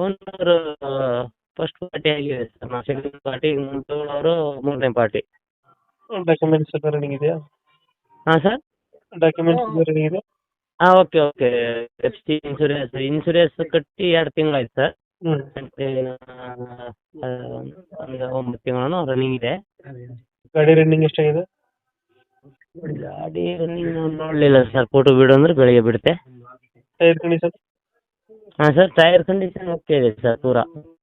Owner first party ಆಗಿದೆ sir. ನಾವು second party ಅವರು ಮೂರನೇ ಪಾರ್ಟಿ ಡಾಕ್ಯುಮೆಂಟ್ಸ್ ಎಲ್ಲ ರನ್ನಿಂಗ್ ಇದೆಯಾ? ಹಾ ಸರ್ ಡಾಕ್ಯುಮೆಂಟ್ಸ್ ಎಲ್ಲ ರನ್ನಿಂಗ್ ಇದೆ ಹಾ okay okay F C insurance insurance ಕಟ್ಟಿ ಎರಡು ತಿಂಗಳಾಯ್ತು ಸರ್ ಒಂದು ಒಂಬತ್ತು ತಿಂಗಳು ರನ್ನಿಂಗ್ ಇದೆ. ಗಾಡಿ ರನ್ನಿಂಗ್ ಎಷ್ಟಾಗಿದೆ? ಗಾಡಿ ರನ್ನಿಂಗ್ ನೋಡಲಿಲ್ಲ ಸರ್ ಫೋಟೋ ಬಿಡು ಅಂದ್ರೆ ಬೆಳಿಗ್ಗೆ ಬಿಡುತ್ತೆ. ಟೈರ್ ಕಂಡೀಷನ್ ಹಾ ಸರ್ ಟೈರ್ ಕಂಡೀಷನ್ ಓಕೆ ಇದೆ ಸರ್ ಪೂರ.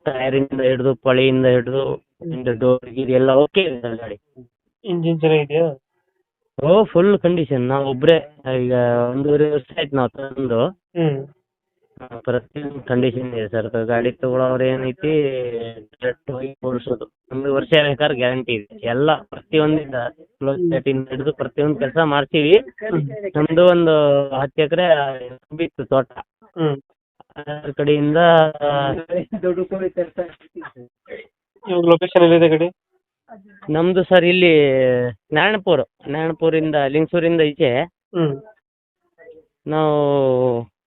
ಟೈರಿಂದ ಹಿಡಿದು ಪಳಿಯಿಂದ ಹಿಡಿದು ಡೋರ್ ಗೀರ್ ಎಲ್ಲ ಓಕೆ ಇದೆ ಸರ್ ಗಾಡಿ. ಇಂಜಿನ್ ಚೆನ್ನಾಗಿದೆಯಾ ಓ ಫುಲ್ ಕಂಡೀಷನ್ ನಾವು ಒಬ್ಬರೇ ಈಗ ಒಂದೂವರೆ ವರ್ಷ ಆಯ್ತು ನಾವು ತಂದು. ಪ್ರತಿಯೊಂದು ಕಂಡೀಷನ್ ಇದೆ ಸರ್ ಗಾಡಿ ತಗೊಳ್ಳೋರು ಏನೈತಿ ಡೈರೆಕ್ಟ್ ಹೋಗಿ ಓಡಿಸೋದು. ಒಂದು ವರ್ಷ ಬೇಕಾದ್ರೆ ಗ್ಯಾರಂಟಿ ಇದೆ. ಎಲ್ಲ ಪ್ರತಿಯೊಂದಿಂದ ಕ್ಲೋಸ್ ಹಿಡಿದು ಪ್ರತಿಯೊಂದು ಕೆಲಸ ಮಾಡ್ತೀವಿ. ನಮ್ದು ಒಂದು ಹತ್ತು ಎಕರೆ ಬಿತ್ತು ತೋಟ. ಅದ್ರ ಕಡೆಯಿಂದ ಇವಾಗ ಲೊಕೇಶನ್ ಎಲ್ಲಿದೆ ಗಾಡಿ ನಮ್ದು ಸರ್ ಇಲ್ಲಿ ನಾರಾಯಣಪುರ. ನಾರಾಯಣಪುರಿಂದ ಲಿಂಗಸೂರಿಂದ ಈಚೆ. ಹ್ಮ್. ನಾವು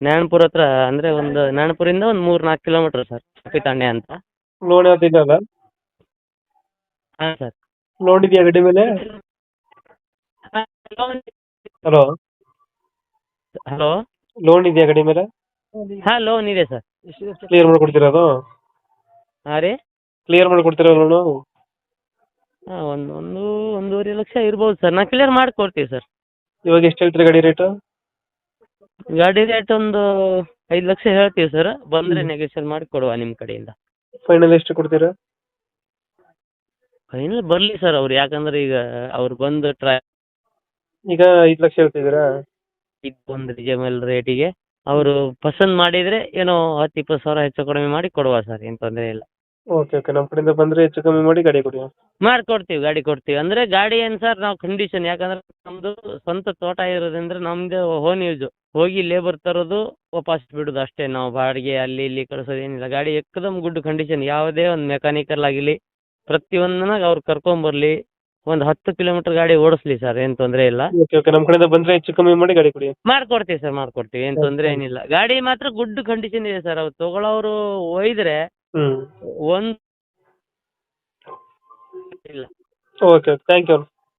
ನಾರಾಯಣಪುರ ಹತ್ರ ಅಂದ್ರೆ ಒಂದು ನಾರಾಯಣಪುರಿಂದ ಒಂದು ಮೂರ್ ನಾಲ್ಕು ಕಿಲೋಮೀಟರ್ ಸರ್ ಕಪಿತಾಂಡೆ ಅಂತ. ಲೋನ್ ಅಲ್ಲ? ಹಾಂ ಸರ್ ಲೋನ್ ಇದೆಯಾ ಗಾಡಿ ಮೇಲೆ? ಹಲೋ ಹಲೋ ಲೋನ್ ಇದೆಯಾ ಗಡಿ ಮೇಲೆ? ಹಾಂ ಲೋನ್ ಇದೆ ಸರ್ ಕ್ಲಿಯರ್ ಮಾಡ್ಕೊಡ್ತೀರಾ ಅದು ಹಾಂ ರೀ. ಕ್ಲಿಯರ್ ಮಾಡ್ಕೊಡ್ತೀರಾ ಲೋನು ಹಾಂ ಒಂದು ಒಂದು ಒಂದೂವರೆ ಲಕ್ಷ ಇರ್ಬೋದು ಸರ್ ನಾ ಕ್ಲಿಯರ್ ಮಾಡ್ಕೊಡ್ತೀವಿ ಸರ್ ಇವಾಗ ಎಷ್ಟು ಹೇಳ್ತೀರಿ ಗಾಡಿ ರೇಟ್ ಗಾಡಿ ರೇಟ್ ಒಂದು ಐದು ಲಕ್ಷ ಹೇಳ್ತೀವಿ ಸರ್ ಬಂದ್ರೆ ನೆಗೋಷಿಯೇಟ್ ಮಾಡಿ ಕೊಡುವ ನಿಮ್ಮ ಕಡೆಯಿಂದ. ಫೈನಲ್ ಎಷ್ಟು ಕೊಡ್ತೀರಾ? ಫೈನಲ್ ಬರಲಿ ಸರ್ ಅವ್ರು. ಯಾಕಂದ್ರೆ ಈಗ ಅವ್ರು ಬಂದು ಟ್ರೈ ಈಗ ಐದು ಲಕ್ಷ ಹೇಳ್ತಿದ್ದೀರಾ? ಇದು ಒಂದು ರಿಜನಬಲ್ ರೇಟಿಗೆ ಅವರು ಪಸಂದ್ ಮಾಡಿದ್ರೆ ಏನೋ ಹತ್ತು ಇಪ್ಪತ್ತು ಸಾವಿರ ಹೆಚ್ಚು ಕಡಿಮೆ ಮಾಡಿ ಕೊಡುವ ಸರ್ ಏನ್ ತೊಂದರೆ ಇಲ್ಲ. ಓಕೆ ಓಕೆ ನಮ್ಮ ಕಡೆಯಿಂದ ಬಂದರೆ ಹೆಚ್ಚು ಕಮ್ಮಿ ಮಾಡಿ ಗಾಡಿ ಕೊಡಿ. ಮಾಡ್ಕೊಡ್ತೀವಿ ಗಾಡಿ ಕೊಡ್ತೀವಿ. ಅಂದ್ರೆ ಗಾಡಿ ಏನ್ ಸರ್ ನಾವು ಕಂಡೀಷನ್ ಯಾಕಂದ್ರೆ ನಮ್ಮದು ಸ್ವಂತ ತೋಟ ಇರೋದ್ರಿಂದ ನಮ್ಮದು ಹೋನ್ ಯೂಸ್ ಹೋಗಿ ಲೇಬರ್ ತರೋದು ವಾಪಸ್ ಬಿಡೋದು ಅಷ್ಟೇ. ನಾವು ಬಾಡಿಗೆ ಅಲ್ಲಿ ಇಲ್ಲಿ ಕಳ್ಸೋದು ಏನಿಲ್ಲ. ಗಾಡಿ ಎಕ್ಕದಮ್ ಗುಡ್ ಕಂಡೀಷನ್ ಯಾವುದೇ ಒಂದು ಮೆಕ್ಯಾನಿಕಲ್ ಆಗಿರ್ಲಿ ಪ್ರತಿಯೊಂದನ್ನ ಅವ್ರು ಕರ್ಕೊಂಬರ್ಲಿ ಒಂದು ಹತ್ತು ಕಿಲೋಮೀಟರ್ ಗಾಡಿ ಓಡಿಸ್ಲಿ ಸರ್ ಏನು ತೊಂದರೆ ಇಲ್ಲ. ಓಕೆ ಓಕೆ ನಮ್ಮ ಕಡೆಯಿಂದ ಬಂದರೆ ಹೆಚ್ಚು ಕಮ್ಮಿ ಮಾಡಿ ಗಾಡಿ ಕೊಡಿ. ಮಾಡ್ಕೊಡ್ತೀವಿ ಸರ್ ಮಾಡ್ಕೊಡ್ತೀವಿ ಏನು ತೊಂದರೆ ಏನಿಲ್ಲ. ಗಾಡಿ ಮಾತ್ರ ಗುಡ್ ಕಂಡೀಷನ್ ಇದೆ ಸರ್ ಅವ್ರು ತಗೊಳ್ಳೋರು ಒಯ್ದ್ರೆ ಹ್ಞೂ ಒಂದು ಇಲ್ಲ. Okay okay thank you